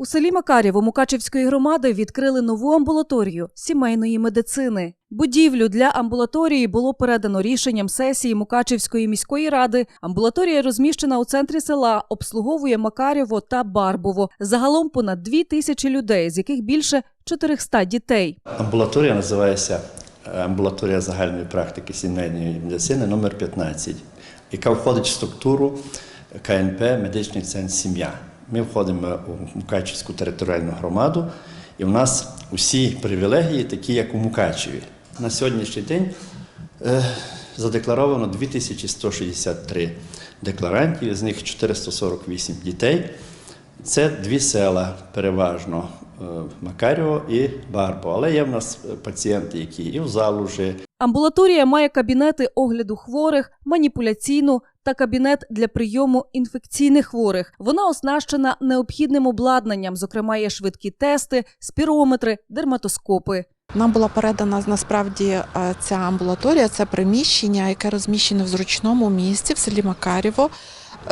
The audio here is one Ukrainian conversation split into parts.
У селі Макарєво Мукачівської громади відкрили нову амбулаторію сімейної медицини. Будівлю для амбулаторії було передано рішенням сесії Мукачівської міської ради. Амбулаторія розміщена у центрі села, обслуговує Макарєво та Барбово. Загалом понад дві тисячі людей, з яких більше 400 дітей. Амбулаторія називається е, амбулаторія загальної практики сімейної медицини номер 15, яка входить в структуру КНП Медичний центр сім'я. Ми входимо у Мукачівську територіальну громаду, і в нас усі привілегії такі, як у Мукачеві. На сьогоднішній день е, задекларовано 2163 декларантів, з них 448 дітей. Це дві села переважно е, Макарєво і Барбо. Але є в нас пацієнти, які і в Залужі, Амбулаторія має кабінети огляду хворих, маніпуляційну та кабінет для прийому інфекційних хворих. Вона оснащена необхідним обладнанням, зокрема є швидкі тести, спірометри, дерматоскопи. Нам була передана насправді е, ця амбулаторія, це приміщення, яке розміщене в зручному місці в селі Макарєво.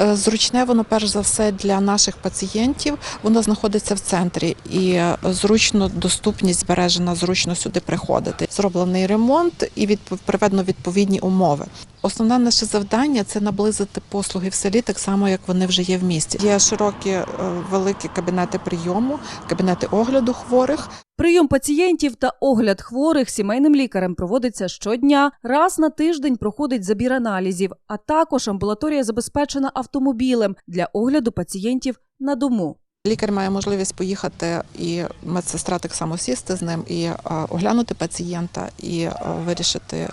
Е, Зручне воно перш за все для наших пацієнтів. Воно знаходиться в центрі і е, зручно доступність збережена, зручно сюди приходити. Зроблений ремонт і відпов- приведено відповідні умови. Основне наше завдання це наблизити послуги в селі, так само як вони вже є в місті. Є широкі е, великі кабінети прийому, кабінети огляду хворих. Прийом пацієнтів та огляд хворих сімейним лікарем проводиться щодня. Раз на тиждень проходить забір аналізів, а також амбулаторія забезпечена автомобілем для огляду пацієнтів на дому. Лікар має можливість поїхати і медсестра так само сісти з ним і е, оглянути пацієнта і е, вирішити е,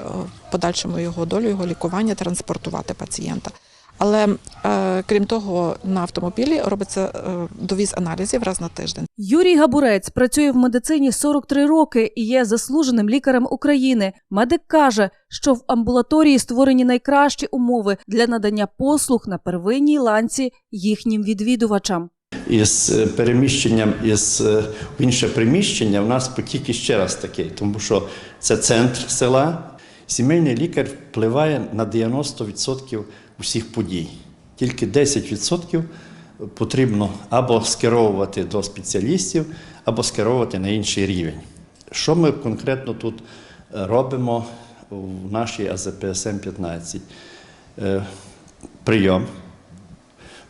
подальшому його долю, його лікування, транспортувати пацієнта. Але е, крім того, на автомобілі робиться е, довіз аналізів раз на тиждень. Юрій Габурець працює в медицині 43 роки і є заслуженим лікарем України. Медик каже, що в амбулаторії створені найкращі умови для надання послуг на первинній ланці їхнім відвідувачам. із е, переміщенням із в інше приміщення в нас потік іще раз такий, тому що це центр села. Сімейний лікар впливає на 90% усіх подій. Тільки 10% потрібно або скеровувати до спеціалістів, або скеровувати на інший рівень. Що ми конкретно тут е, робимо в нашій АЗПСМ 15? Е, Прийом.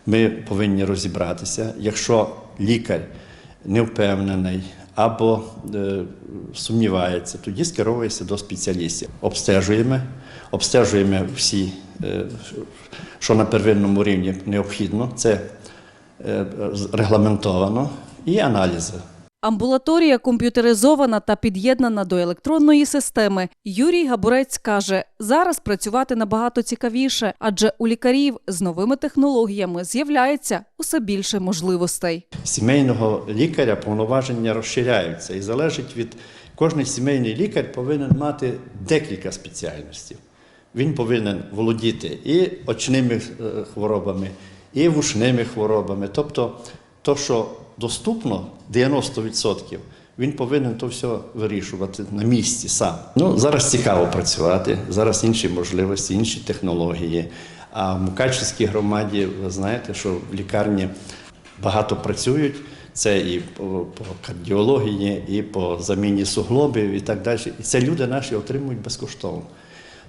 Ми повинні розібратися, якщо лікар не впевнений або е, сумнівається, тоді скеровується до спеціалістів. Обстежуємо, обстежуємо всі, е, що на первинному рівні необхідно, це е, регламентовано, і аналізи. Амбулаторія комп'ютеризована та під'єднана до електронної системи. Юрій Габурець каже, зараз працювати набагато цікавіше, адже у лікарів з новими технологіями з'являється усе більше можливостей. сімейного лікаря повноваження розширяються і залежить від кожний сімейний лікар повинен мати декілька спеціальностей. Він повинен володіти і очними е, хворобами, і вушними хворобами. Тобто, то, що доступно 90%, він повинен то все вирішувати на місці сам. Ну, зараз цікаво працювати, зараз інші можливості, інші технології. А в Мукачівській громаді, ви знаєте, що в лікарні багато працюють. Це і по, кардіології, і по заміні суглобів, і так далі. І це люди наші отримують безкоштовно.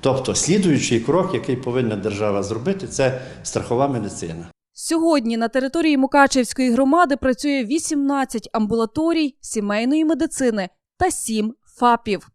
Тобто, слідуючий крок, який повинна держава зробити, це страхова медицина. Сьогодні на території Мукачевської громади працює 18 амбулаторій сімейної медицини та 7 ФАПів.